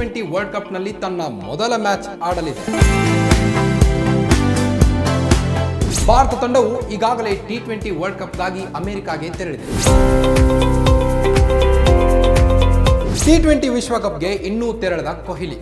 Twenty world ಕಪ್ನಲ್ಲಿ ತನ್ನ ಮೊದಲ match ಆಡಲಿದೆ. ಭಾರತ ತಂಡವು ಈಗಾಗಲೇ ಟಿ ಟ್ವೆಂಟಿ ವರ್ಲ್ಡ್ ಕಪ್ಗಾಗಿ ಅಮೆರಿಕಾಗೆ ತೆರಳಿದೆ. ಟಿ ಟ್ವೆಂಟಿ ವಿಶ್ವಕಪ್ಗೆ ಇನ್ನೂ ತೆರಳದ ಕೊಹ್ಲಿ.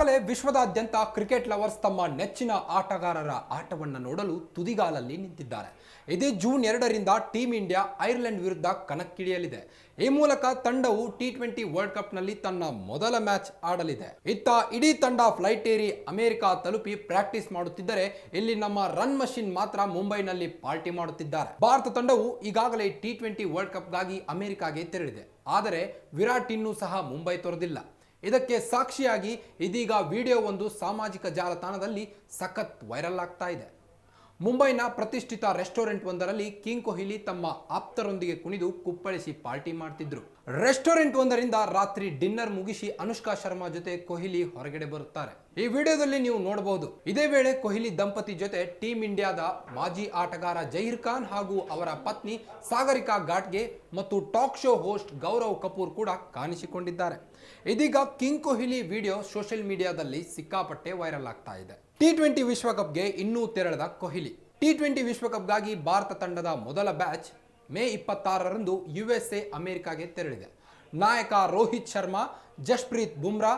ಈಗಾಗಲೇ ವಿಶ್ವದಾದ್ಯಂತ ಕ್ರಿಕೆಟ್ ಲವರ್ಸ್ ತಮ್ಮ ನೆಚ್ಚಿನ ಆಟಗಾರರ ಆಟವನ್ನು ನೋಡಲು ತುದಿಗಾಲಲ್ಲಿ ನಿಂತಿದ್ದಾರೆ. ಇದೇ ಜೂನ್ ಎರಡರಿಂದ ಟೀಂ ಇಂಡಿಯಾ ಐರ್ಲೆಂಡ್ ವಿರುದ್ಧ ಕಣಕ್ಕಿಳಿಯಲಿದೆ. ಈ ಮೂಲಕ ತಂಡವು ಟಿ ಟ್ವೆಂಟಿ ವರ್ಲ್ಡ್ ಕಪ್ನಲ್ಲಿ ತನ್ನ ಮೊದಲ ಮ್ಯಾಚ್ ಆಡಲಿದೆ. ಇತ್ತ ಇಡೀ ತಂಡ ಫ್ಲೈಟ್ ಏರಿ ಅಮೆರಿಕ ತಲುಪಿ ಪ್ರಾಕ್ಟೀಸ್ ಮಾಡುತ್ತಿದ್ದರೆ ಇಲ್ಲಿ ನಮ್ಮ ರನ್ ಮಷಿನ್ ಮಾತ್ರ ಮುಂಬೈನಲ್ಲಿ ಪಾರ್ಟಿ ಮಾಡುತ್ತಿದ್ದಾರೆ. ಭಾರತ ತಂಡವು ಈಗಾಗಲೇ ಟಿ ಟ್ವೆಂಟಿ ವರ್ಲ್ಡ್ ಕಪ್ಗಾಗಿ ಅಮೆರಿಕಾಗೆ ತೆರಳಿದೆ. ಆದರೆ ವಿರಾಟ್ ಇನ್ನೂ ಸಹ ಮುಂಬೈ ತೊರೆದಿಲ್ಲ. ಇದಕ್ಕೆ ಸಾಕ್ಷಿಯಾಗಿ ಇದೀಗ ವಿಡಿಯೋ ಒಂದು ಸಾಮಾಜಿಕ ಜಾಲತಾಣದಲ್ಲಿ ಸಖತ್ ವೈರಲ್ ಆಗ್ತಾ ಇದೆ. ಮುಂಬೈನ ಪ್ರತಿಷ್ಠಿತ ರೆಸ್ಟೋರೆಂಟ್ ಒಂದರಲ್ಲಿ ಕಿಂಗ್ ಕೊಹ್ಲಿ ತಮ್ಮ ಆಪ್ತರೊಂದಿಗೆ ಕುಣಿದು ಕುಪ್ಪಳಿಸಿ ಪಾರ್ಟಿ ಮಾಡ್ತಿದ್ರು. ರೆಸ್ಟೋರೆಂಟ್ ಒಂದರಿಂದ ರಾತ್ರಿ ಡಿನ್ನರ್ ಮುಗಿಸಿ ಅನುಷ್ಕಾ ಶರ್ಮಾ ಜೊತೆ ಕೊಹ್ಲಿ ಹೊರಗಡೆ ಬರುತ್ತಾರೆ. ಈ ವಿಡಿಯೋದಲ್ಲಿ ನೀವು ನೋಡಬಹುದು. ಇದೇ ವೇಳೆ ಕೊಹ್ಲಿ ದಂಪತಿ ಜೊತೆ ಟೀಂ ಇಂಡಿಯಾದ ಮಾಜಿ ಆಟಗಾರ ಜಹೀರ್ ಖಾನ್ ಹಾಗೂ ಅವರ ಪತ್ನಿ ಸಾಗರಿಕಾ ಘಾಟ್ಗೆ ಮತ್ತು talk show host Gaurav Kapoor ಕೂಡ ಕಾಣಿಸಿಕೊಂಡಿದ್ದಾರೆ. ಇದೀಗ ಕಿಂಗ್ ಕೊಹ್ಲಿ ವಿಡಿಯೋ ಸೋಷಿಯಲ್ ಮೀಡಿಯಾದಲ್ಲಿ ಸಿಕ್ಕಾಪಟ್ಟೆ ವೈರಲ್ ಆಗ್ತಾ ಇದೆ. ಟಿ ಟ್ವೆಂಟಿ ವಿಶ್ವಕಪ್ಗೆ ಇನ್ನೂ ತೆರಳದ ಕೊಹ್ಲಿ. ಟಿ ಟ್ವೆಂಟಿ ವಿಶ್ವಕಪ್ಗಾಗಿ ಭಾರತ ತಂಡದ ಮೊದಲ ಬ್ಯಾಚ್ ಮೇ ಇಪ್ಪತ್ತಾರರಂದು ಯು ಎಸ್ ಎ ಅಮೆರಿಕಾಗೆ ತೆರಳಿದೆ. ನಾಯಕ ರೋಹಿತ್ ಶರ್ಮಾ, ಜಸ್ಪ್ರೀತ್ ಬುಮ್ರಾ,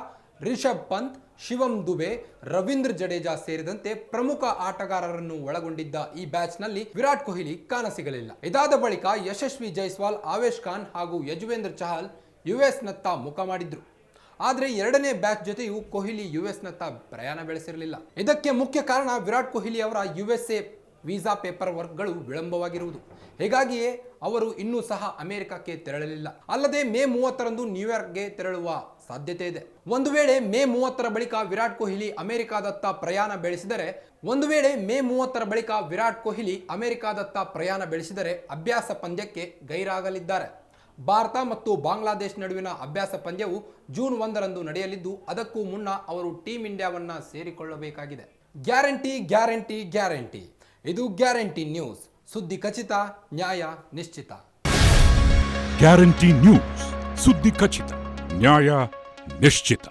ರಿಷಬ್ ಪಂತ್, ಶಿವಂ ದುಬೆ, ರವೀಂದ್ರ ಜಡೇಜಾ ಸೇರಿದಂತೆ ಪ್ರಮುಖ ಆಟಗಾರರನ್ನು ಒಳಗೊಂಡಿದ್ದ ಈ ಬ್ಯಾಚ್ನಲ್ಲಿ ವಿರಾಟ್ ಕೊಹ್ಲಿ ಕಾಣಸಿಗಲಿಲ್ಲ ಇದಾದ ಬಳಿಕ ಯಶಸ್ವಿ ಜೈಸ್ವಾಲ್, ಆವೇಶ್ ಖಾನ್ ಹಾಗೂ ಯಜುವೇಂದ್ರ ಚಹಲ್ ಯುಎಸ್ನತ್ತ ಮುಖ ಮಾಡಿದ್ರು. ಆದರೆ ಎರಡನೇ ಬ್ಯಾಚ್ ಜೊತೆಯು ಕೊಹ್ಲಿ ಯು ಯುಎಸ್ನತ್ತ ಪ್ರಯಾಣ ಬೆಳೆಸಿರಲಿಲ್ಲ. ಇದಕ್ಕೆ ಮುಖ್ಯ ಕಾರಣ ವಿರಾಟ್ ಕೊಹ್ಲಿ ಅವರ U S A visa paper ವರ್ಕ್ಗಳು ವಿಳಂಬವಾಗಿರುವುದು. ಹೀಗಾಗಿಯೇ ಅವರು ಇನ್ನೂ ಸಹ ಅಮೆರಿಕಕ್ಕೆ ತೆರಳಲಿಲ್ಲ. ಅಲ್ಲದೆ ಮೇ ಮೂವತ್ತರಂದು ನ್ಯೂಯಾರ್ಕ್ಗೆ ತೆರಳುವ ಸಾಧ್ಯತೆ ಇದೆ. ಒಂದು ವೇಳೆ ಮೇ ಮೂವತ್ತರ ಬಳಿಕ ವಿರಾಟ್ ಕೊಹ್ಲಿ ಅಮೆರಿಕಾದತ್ತ ಪ್ರಯಾಣ ಬೆಳೆಸಿದರೆ, ಒಂದು ವೇಳೆ ಮೇ ಮೂವತ್ತರ ಬಳಿಕ ವಿರಾಟ್ ಕೊಹ್ಲಿ ಅಮೆರಿಕಾದತ್ತ ಪ್ರಯಾಣ ಬೆಳೆಸಿದರೆ ಅಭ್ಯಾಸ ಪಂದ್ಯಕ್ಕೆ ಗೈರಾಗಲಿದ್ದಾರೆ. ಭಾರತ ಮತ್ತು ಬಾಂಗ್ಲಾದೇಶ್ ನಡುವಿನ ಅಭ್ಯಾಸ ಪಂದ್ಯವು ಜೂನ್ ಒಂದರಂದು ನಡೆಯಲಿದ್ದು, ಅದಕ್ಕೂ ಮುನ್ನ ಅವರು ಟೀಂ ಇಂಡಿಯಾವನ್ನ ಸೇರಿಕೊಳ್ಳಬೇಕಾಗಿದೆ. Guarantee guarantee guarantee. ಇದು ಗ್ಯಾರಂಟಿ ನ್ಯೂಸ್. ಸುದ್ದಿ ಖಚಿತ, ನ್ಯಾಯ ನಿಶ್ಚಿತ. Guarantee news. ಸುದ್ದಿ ಖಚಿತ, ನ್ಯಾಯ ನಿಶ್ಚಿತ.